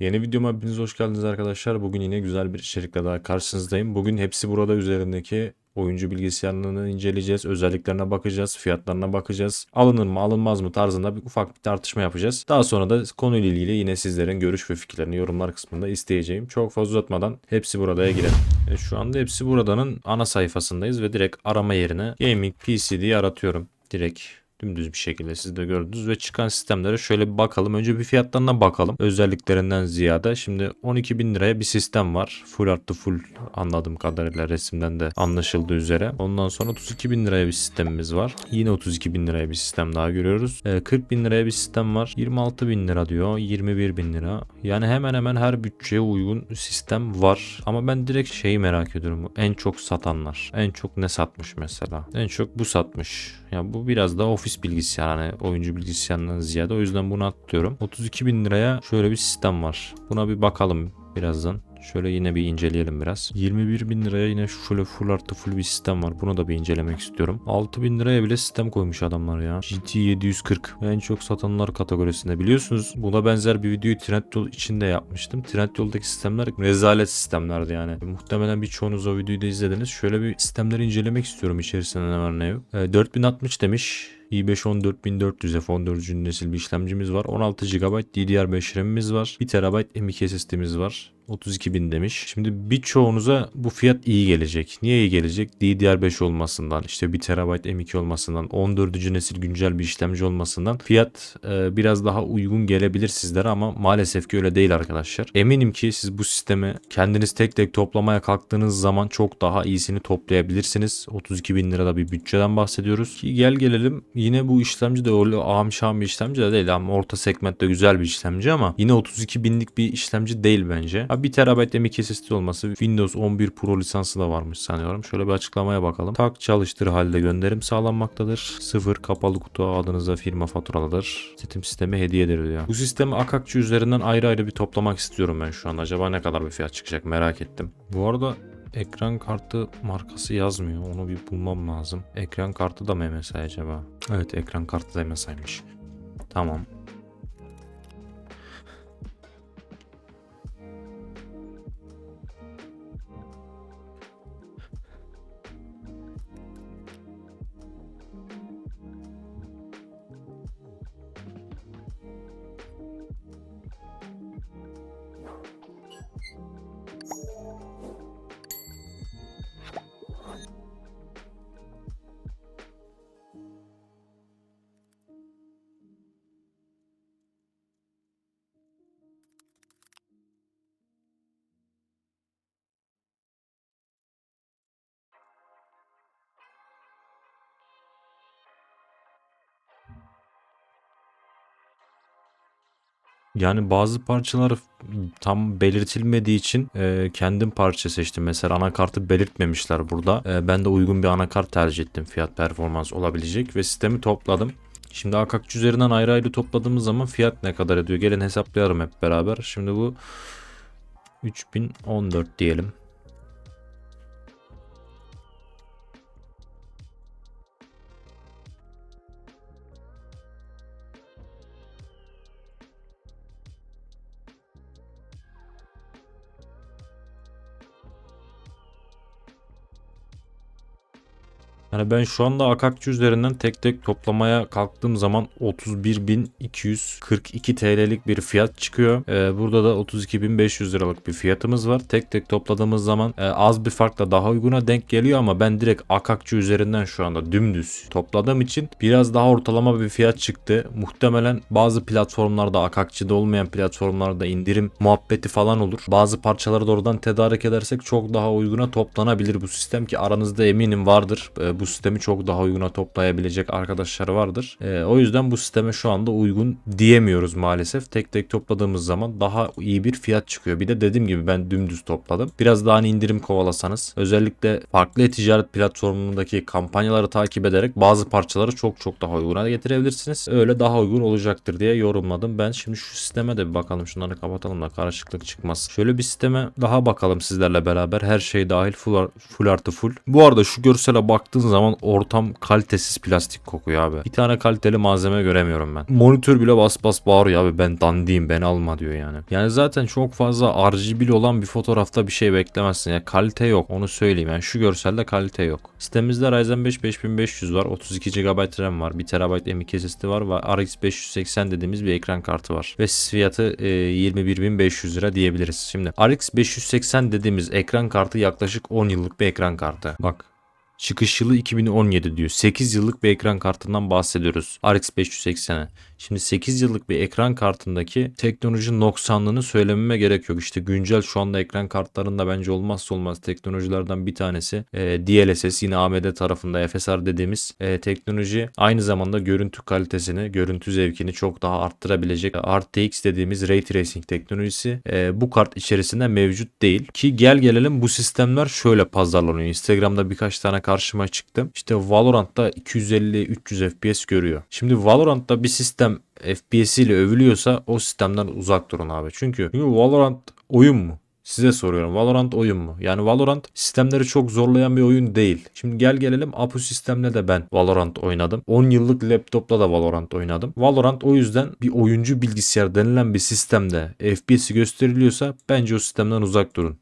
Yeni videoma hepiniz hoş geldiniz arkadaşlar. Bugün yine güzel bir içerikle daha karşınızdayım. Bugün hepsi burada üzerindeki oyuncu bilgisayarlarını inceleyeceğiz. Özelliklerine bakacağız. Fiyatlarına bakacağız. Alınır mı alınmaz mı tarzında bir ufak bir tartışma yapacağız. Daha sonra da konuyla ilgili yine sizlerin görüş ve fikirlerini yorumlar kısmında isteyeceğim. Çok fazla uzatmadan hepsi buradaya girelim. E, şu anda hepsi buradanın ana sayfasındayız ve direkt arama yerine Gaming PC diye aratıyorum. Direkt dümdüz bir şekilde siz de gördünüz ve çıkan sistemlere şöyle bir bakalım. Önce bir fiyatlarına bakalım. Özelliklerinden ziyade. Şimdi 12 bin liraya bir sistem var. Full artı full anladığım kadarıyla resimden de anlaşıldığı üzere. Ondan sonra 32 bin liraya bir sistemimiz var. Yine 32 bin liraya bir sistem daha görüyoruz. Ee, 40 bin liraya bir sistem var. 26 bin lira diyor. 21 bin lira. Yani hemen hemen her bütçeye uygun sistem var. Ama ben direkt şeyi merak ediyorum. En çok satanlar. En çok ne satmış mesela? En çok bu satmış. Ya bu biraz da ofis bilgisayarı hani oyuncu bilgisayarından ziyade o yüzden bunu atlıyorum. 32 bin liraya şöyle bir sistem var. Buna bir bakalım birazdan. Şöyle yine bir inceleyelim biraz. 21 bin liraya yine şöyle full artı full bir sistem var. Bunu da bir incelemek istiyorum. 6 bin liraya bile sistem koymuş adamlar ya. GT 740 en çok satanlar kategorisinde. Biliyorsunuz buna benzer bir videoyu Trendyol içinde yapmıştım. Trendyol'daki sistemler rezalet sistemlerdi yani. Muhtemelen birçoğunuz o videoyu da izlediniz. Şöyle bir sistemleri incelemek istiyorum içerisinden ne ne yok. E, 4060 demiş. İ5 14400 F14. nesil bir işlemcimiz var. 16 GB DDR5 RAM'imiz var. 1 TB M.2 SSD'miz var. 32 bin demiş. Şimdi birçoğunuza bu fiyat iyi gelecek. Niye iyi gelecek? DDR5 olmasından, işte 1 TB M2 olmasından, 14. nesil güncel bir işlemci olmasından fiyat e, biraz daha uygun gelebilir sizlere ama maalesef ki öyle değil arkadaşlar. Eminim ki siz bu sistemi kendiniz tek tek toplamaya kalktığınız zaman çok daha iyisini toplayabilirsiniz. 32 bin lirada bir bütçeden bahsediyoruz. Ki gel gelelim yine bu işlemci de öyle ağam şam bir işlemci de değil ama orta segmentte güzel bir işlemci ama yine 32 binlik bir işlemci değil bence. Ha, 1 TB M2 SSD olması Windows 11 Pro lisansı da varmış sanıyorum. Şöyle bir açıklamaya bakalım. Tak çalıştır halde gönderim sağlanmaktadır. Sıfır kapalı kutu adınıza firma faturalıdır. Setim sistemi hediyedir diyor. Bu sistemi Akakçı üzerinden ayrı ayrı bir toplamak istiyorum ben şu an. Acaba ne kadar bir fiyat çıkacak merak ettim. Bu arada ekran kartı markası yazmıyor. Onu bir bulmam lazım. Ekran kartı da mı MSI acaba? Evet ekran kartı da MSI'ymiş. Tamam. Yani bazı parçalar tam belirtilmediği için e, kendim parça seçtim. Mesela anakartı belirtmemişler burada. E, ben de uygun bir anakart tercih ettim. Fiyat performans olabilecek ve sistemi topladım. Şimdi Akakçı üzerinden ayrı ayrı topladığımız zaman fiyat ne kadar ediyor? Gelin hesaplayalım hep beraber. Şimdi bu 3014 diyelim. Yani ben şu anda Akakçı üzerinden tek tek toplamaya kalktığım zaman 31.242 TL'lik bir fiyat çıkıyor. Ee, burada da 32.500 liralık bir fiyatımız var. Tek tek topladığımız zaman e, az bir farkla daha uyguna denk geliyor ama ben direkt Akakçı üzerinden şu anda dümdüz topladığım için biraz daha ortalama bir fiyat çıktı. Muhtemelen bazı platformlarda Akakçı'da olmayan platformlarda indirim muhabbeti falan olur. Bazı parçaları da oradan tedarik edersek çok daha uyguna toplanabilir bu sistem ki aranızda eminim vardır. E, bu sistemi çok daha uyguna toplayabilecek arkadaşlar vardır. E, o yüzden bu sisteme şu anda uygun diyemiyoruz maalesef. Tek tek topladığımız zaman daha iyi bir fiyat çıkıyor. Bir de dediğim gibi ben dümdüz topladım. Biraz daha hani indirim kovalasanız özellikle farklı e-ticaret platformundaki kampanyaları takip ederek bazı parçaları çok çok daha uyguna getirebilirsiniz. Öyle daha uygun olacaktır diye yorumladım. Ben şimdi şu sisteme de bir bakalım. Şunları kapatalım da karışıklık çıkmaz. Şöyle bir sisteme daha bakalım sizlerle beraber. Her şey dahil full, full artı full. Bu arada şu görsele baktığınız aldığın zaman ortam kalitesiz plastik kokuyor abi. Bir tane kaliteli malzeme göremiyorum ben. Monitör bile bas bas bağırıyor abi ben dandiyim ben alma diyor yani. Yani zaten çok fazla RGB'li olan bir fotoğrafta bir şey beklemezsin. Ya kalite yok onu söyleyeyim. Yani şu görselde kalite yok. Sitemizde Ryzen 5 5500 var. 32 GB RAM var. 1 TB M.2 SSD var ve RX 580 dediğimiz bir ekran kartı var. Ve fiyatı e, 21.500 lira diyebiliriz. Şimdi RX 580 dediğimiz ekran kartı yaklaşık 10 yıllık bir ekran kartı. Bak Çıkış yılı 2017 diyor. 8 yıllık bir ekran kartından bahsediyoruz. RX 580'e. Şimdi 8 yıllık bir ekran kartındaki teknoloji noksanlığını söylememe gerek yok. İşte güncel şu anda ekran kartlarında bence olmazsa olmaz teknolojilerden bir tanesi e, DLSS yine AMD tarafında FSR dediğimiz e, teknoloji aynı zamanda görüntü kalitesini, görüntü zevkini çok daha arttırabilecek RTX dediğimiz Ray Tracing teknolojisi e, bu kart içerisinde mevcut değil. Ki gel gelelim bu sistemler şöyle pazarlanıyor. Instagram'da birkaç tane karşıma çıktı. İşte Valorant'ta 250-300 FPS görüyor. Şimdi Valorant'ta bir sistem FPS ile övülüyorsa o sistemden uzak durun abi. Çünkü, çünkü Valorant oyun mu? Size soruyorum. Valorant oyun mu? Yani Valorant sistemleri çok zorlayan bir oyun değil. Şimdi gel gelelim Apu sistemle de ben Valorant oynadım. 10 yıllık laptopla da Valorant oynadım. Valorant o yüzden bir oyuncu bilgisayar denilen bir sistemde FPS'i gösteriliyorsa bence o sistemden uzak durun.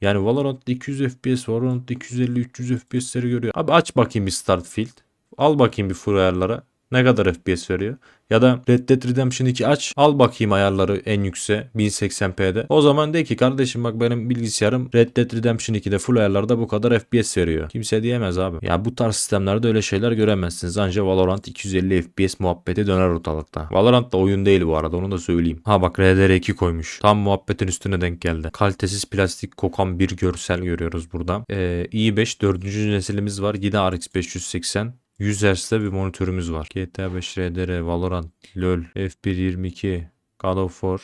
Yani Valorant'ta 200 FPS, Valorant'ta 250-300 FPS'leri görüyor. Abi aç bakayım bir Starfield. Al bakayım bir full ayarlara. Ne kadar FPS veriyor? Ya da Red Dead Redemption 2 aç. Al bakayım ayarları en yükse 1080p'de. O zaman de ki kardeşim bak benim bilgisayarım Red Dead Redemption 2'de full ayarlarda bu kadar FPS veriyor. Kimse diyemez abi. Ya bu tarz sistemlerde öyle şeyler göremezsiniz. Ancak Valorant 250 FPS muhabbeti döner ortalıkta. Valorant da oyun değil bu arada onu da söyleyeyim. Ha bak RDR2 koymuş. Tam muhabbetin üstüne denk geldi. Kalitesiz plastik kokan bir görsel görüyoruz burada. Ee, i5 4. nesilimiz var. Yine RX 580. 100 Hz'de bir monitörümüz var. GTA 5 RDR, Valorant, LoL, F1 22, God of War,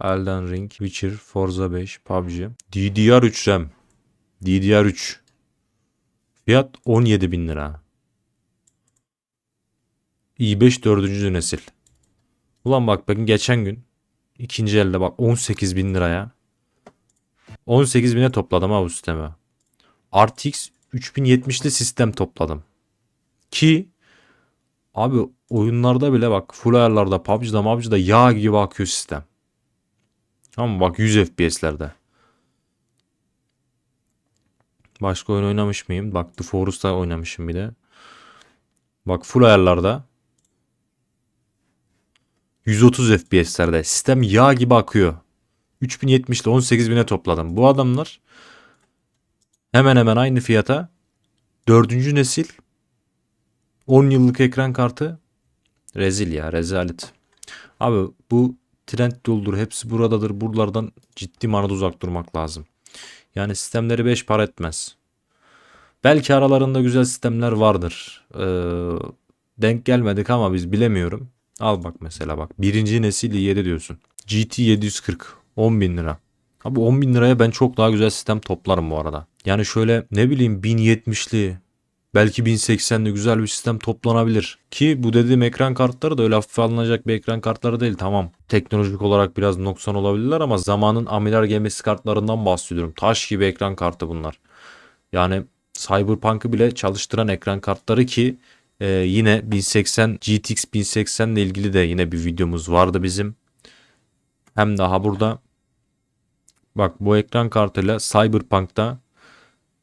Elden Ring, Witcher, Forza 5, PUBG. DDR3 RAM. DDR3. Fiyat 17 bin lira. i5 4. nesil. Ulan bak bakın geçen gün ikinci elde bak 18 bin liraya 18 bine topladım ha bu sisteme. RTX 3070'li sistem topladım. Ki abi oyunlarda bile bak full ayarlarda PUBG'da PUBG'da yağ gibi akıyor sistem. Ama bak 100 FPS'lerde. Başka oyun oynamış mıyım? Bak The Forest'ta oynamışım bir de. Bak full ayarlarda 130 FPS'lerde sistem yağ gibi akıyor. 3070 ile 18000'e topladım. Bu adamlar hemen hemen aynı fiyata 4. nesil 10 yıllık ekran kartı rezil ya rezalet. Abi bu trend yoldur hepsi buradadır. Buralardan ciddi manada uzak durmak lazım. Yani sistemleri 5 para etmez. Belki aralarında güzel sistemler vardır. Ee, denk gelmedik ama biz bilemiyorum. Al bak mesela bak. Birinci nesil i7 diyorsun. GT 740. 10 bin lira. Abi 10 bin liraya ben çok daha güzel sistem toplarım bu arada. Yani şöyle ne bileyim 1070'li belki 1080'li güzel bir sistem toplanabilir. Ki bu dediğim ekran kartları da öyle hafife alınacak bir ekran kartları değil tamam. Teknolojik olarak biraz noksan olabilirler ama zamanın amiral gemisi kartlarından bahsediyorum. Taş gibi ekran kartı bunlar. Yani Cyberpunk'ı bile çalıştıran ekran kartları ki e, yine 1080 GTX 1080 ile ilgili de yine bir videomuz vardı bizim. Hem daha burada bak bu ekran kartıyla Cyberpunk'ta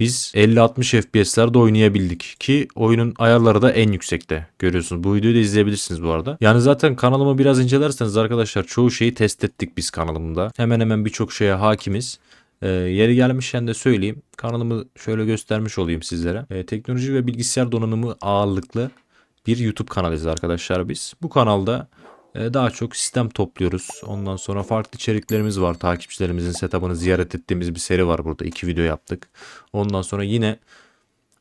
biz 50-60 FPS'lerde oynayabildik ki oyunun ayarları da en yüksekte görüyorsunuz. Bu videoyu da izleyebilirsiniz bu arada. Yani zaten kanalımı biraz incelerseniz arkadaşlar çoğu şeyi test ettik biz kanalımda. Hemen hemen birçok şeye hakimiz. Ee, yeri gelmişken de söyleyeyim. Kanalımı şöyle göstermiş olayım sizlere. Ee, teknoloji ve bilgisayar donanımı ağırlıklı bir YouTube kanalıyız arkadaşlar biz. Bu kanalda e, daha çok sistem topluyoruz. Ondan sonra farklı içeriklerimiz var. Takipçilerimizin setup'ını ziyaret ettiğimiz bir seri var burada. İki video yaptık. Ondan sonra yine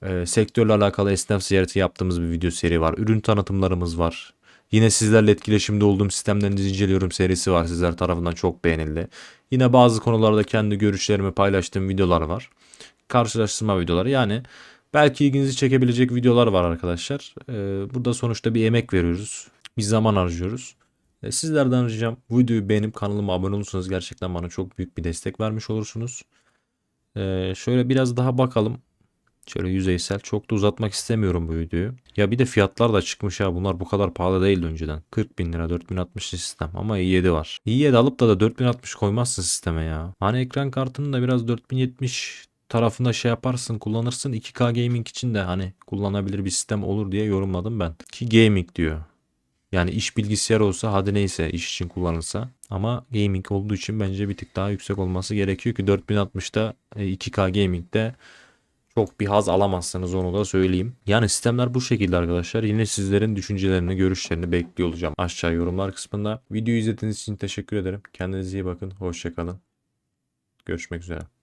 e, sektörle alakalı esnaf ziyareti yaptığımız bir video seri var. Ürün tanıtımlarımız var. Yine sizlerle etkileşimde olduğum sistemlerinizi inceliyorum serisi var. Sizler tarafından çok beğenildi. Yine bazı konularda kendi görüşlerimi paylaştığım videolar var. Karşılaştırma videoları yani belki ilginizi çekebilecek videolar var arkadaşlar. Ee, burada sonuçta bir emek veriyoruz. Bir zaman harcıyoruz. E, sizlerden ricam bu videoyu beğenip kanalıma abone olursanız gerçekten bana çok büyük bir destek vermiş olursunuz. Ee, şöyle biraz daha bakalım. Şöyle yüzeysel. Çok da uzatmak istemiyorum bu videoyu. Ya bir de fiyatlar da çıkmış ha. Bunlar bu kadar pahalı değildi önceden. 40 bin lira 4060 sistem ama i7 var. i7 alıp da da 4060 koymazsın sisteme ya. Hani ekran kartını da biraz 4070 tarafında şey yaparsın kullanırsın 2K gaming için de hani kullanabilir bir sistem olur diye yorumladım ben. Ki gaming diyor. Yani iş bilgisayar olsa hadi neyse iş için kullanılsa. Ama gaming olduğu için bence bir tık daha yüksek olması gerekiyor ki 4060'da e, 2K gaming'de çok bir haz alamazsınız onu da söyleyeyim. Yani sistemler bu şekilde arkadaşlar. Yine sizlerin düşüncelerini, görüşlerini bekliyor olacağım aşağı yorumlar kısmında. Videoyu izlediğiniz için teşekkür ederim. Kendinize iyi bakın. Hoşçakalın. Görüşmek üzere.